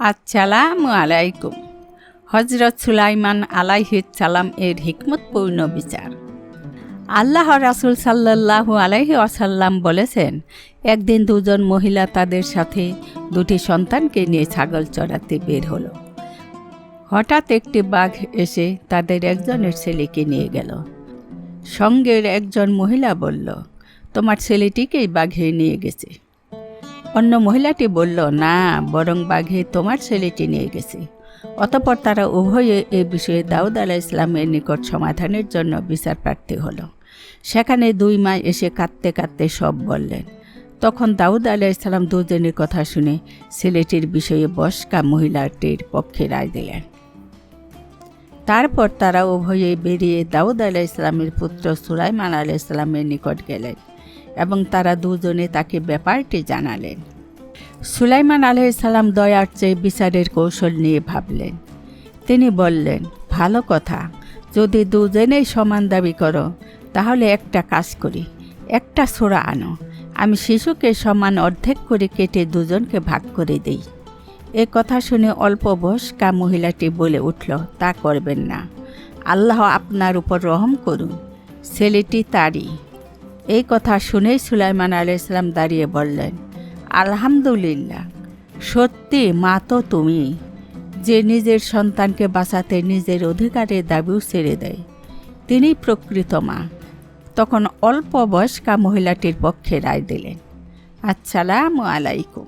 আসসালামু আলাইকুম। হজরত সুলাইমান আলাইহিসালাম এর হিকমতপূর্ণ বিচার। আল্লাহ রাসুল সাল্লাল্লাহু আলাইহি আসাল্লাম বলেছেন, একদিন দুজন মহিলা তাদের সাথে দুটি সন্তানকে নিয়ে ছাগল চড়াতে বের হলো। হঠাৎ একটি বাঘ এসে তাদের একজনের ছেলেকে নিয়ে গেল। সঙ্গের একজন মহিলা বলল, তোমার ছেলেটিকেই বাঘে নিয়ে গেছে। অন্য মহিলাটি বলল, না, বরং বাঘে তোমার ছেলেটি নিয়ে গেছে। অতপর তারা উভয়ে এ বিষয়ে দাউদ আলাহ ইসলামের নিকট সমাধানের জন্য বিচার প্রার্থী হলো। সেখানে দুই মা এসে কাঁদতে কাঁদতে সব বললেন। তখন দাউদ আলাহ ইসলাম দুজনের কথা শুনে ছেলেটির বিষয়ে বসকা মহিলাটির পক্ষে রায় দিলেন। তারপর তারা উভয়ে বেরিয়ে দাউদ আলাহ ইসলামের পুত্র সুলাইমান আলাহ ইসলামের নিকট গেলেন। এবং তারা দুজনে তাকে ব্যাপারটি জানালেন। সুলাইমান আলাইসাল্লাম দয়ার চেয়ে বিচারের কৌশল নিয়ে ভাবলেন। তিনি বললেন, ভালো কথা। যদি দুজনেই সমান দাবি করো, তাহলে একটা কাজ করি। একটা ছোড়া আনো। আমি শিশুকে সমান অর্ধেক করে কেটে দুজনকে ভাগ করে দেই। এ কথা শুনে অল্প বয়স্কা মহিলাটি বলে উঠল, তা করবেন না। আল্লাহ আপনার উপর রহম করুন। ছেলেটি তারই। এই কথা শুনেই সুলাইমান আলাইসালাম দাঁড়িয়ে বললেন, আলহামদুলিল্লাহ, সত্যি মা তো তুমি, যে নিজের সন্তানকে বাঁচাতে নিজের অধিকারের দাবিও ছেড়ে দেয়। তিনি প্রকৃত মা। তখন অল্প বয়স্কা মহিলাটির পক্ষে রায় দিলেন, আসসালামু আলাইকুম।